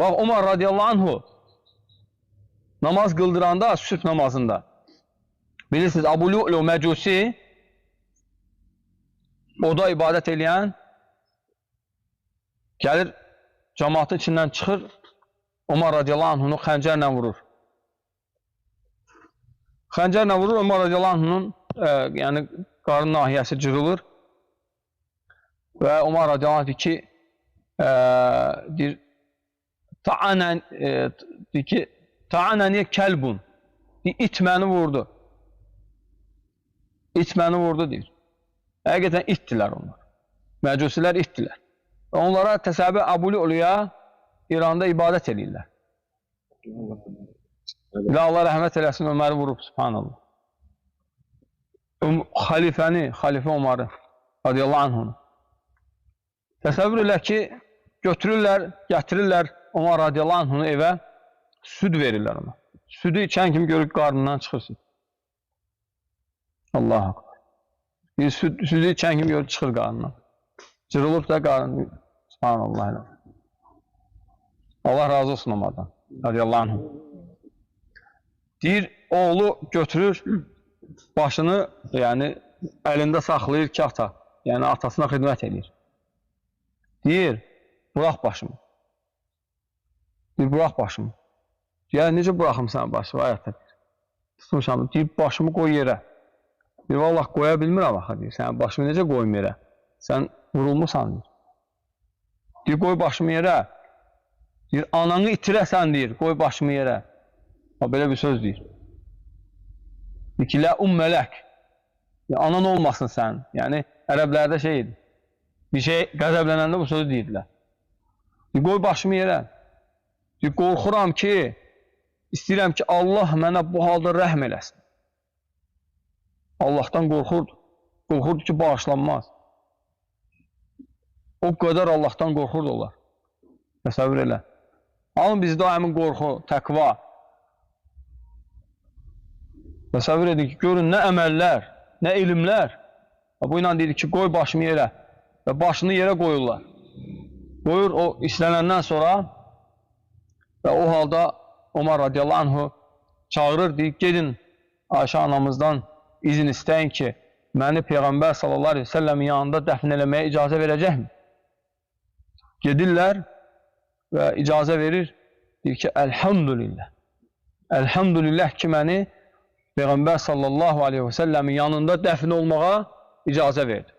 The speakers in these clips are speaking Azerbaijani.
Bax, Umar radiyallahu anhu namaz qıldıranda, sübh namazında bilirsiniz, Abu Lu'lu Məcusi oda ibadət eləyən gəlir cəmaatın içindən çıxır Umar radiyallahu anhunu xəncərlə vurur. Xəncərlə vurur, Umar radiyallahu anhunun e, yəni qarın nahiyəsi cırılır və Umar radiyallahu anh deyir ki, e, Ta'anən, e, deyir ki, Ta'anəniyə kəlbun. Deyir, it məni vurdu. İt məni vurdu, deyir. Həqiqətən itdilər onlar. Məcusilər itdilər. Və onlara təsəvvür Abuli Uluya İranda ibadət edirlər. Və Allah rəhmət eləsin, Öməri vurub, subhanallah. Um, xalifəni, xalifə Umarı, radiyallahu anhunu. Təsəvvür elə ki, götürürlər, gətirirlər Umar radiyallahu anhunu evə, süd verirlər ona. Südü içən kimi görüb qarnından çıxırsın. Allah akbar. Bir süd, südü içən kimi görüb çıxır qarnından. Cırılıb da qarnı. Subhanallah. Allah razı olsun Umardan. Radiyallahu anhu. Deyir, oğlu götürür, başını, yəni, əlində saxlayır ki, ata. Yəni, atasına xidmət edir. Deyir, burax başımı. Deyir, burax başımı. Yəni, necə buraxım sən başımı, ayətdə? Tutmuşam, deyir, başımı qoy yerə. Deyir, vallah, qoya bilmirəm, axı, deyir, sən başımı necə qoyum yerə? Sən vurulmusan, deyir. Deyir, qoy başımı yerə. Deyir, ananı itirəsən, deyir, qoy başımı yerə. Ha, belə bir söz deyir. Deyir ki, lə ummələk. Yəni, anan olmasın sən. Yəni, ərəblərdə şey idi. Bir şey qəzəblənəndə bu sözü deyirlər. Deyir, qoy başımı yerə. Deyir, qorxuram ki, istəyirəm ki, Allah mənə bu halda rəhm eləsin. Allahdan qorxurdu. Qorxurdu ki, bağışlanmaz. O qədər Allahdan qorxurdu onlar. Təsəvvür elə. Amma bizdə həmin qorxu, təqva. Təsəvvür edin ki, görün nə əməllər, nə elmlər. Bu ilə deyir ki, qoy başımı yerə. Və başını yerə qoyurlar. Qoyur o istənəndən sonra və o halda Omar radiyallahu anhu çağırır, deyir, gedin Ayşə anamızdan izin istəyin ki, məni Peyğəmbər sallallahu aleyhi ve sellemin yanında dəfn eləməyə icazə verəcəkmi? Gedirlər və icazə verir. Deyir ki, əlhamdülillah. Əlhamdülillah ki, məni Peyğəmbər sallallahu aleyhi və səlləmin yanında dəfn olmağa icazə verdi.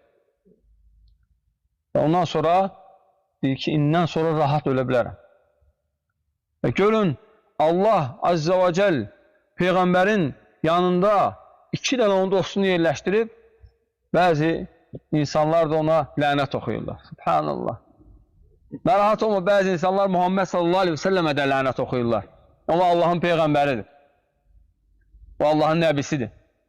Və ondan sonra deyir ki, indən sonra rahat ölə bilərəm. Və görün, Allah azza və cəl Peyğəmbərin yanında iki dənə onun dostunu yerləşdirib, bəzi insanlar da ona lənət oxuyurlar. Subhanallah. Narahat olma, bəzi insanlar Muhammed sallallahu aleyhi və səlləmə də lənət oxuyurlar. Amma Allahın Peyğəmbəridir. O Allahın nəbisidir.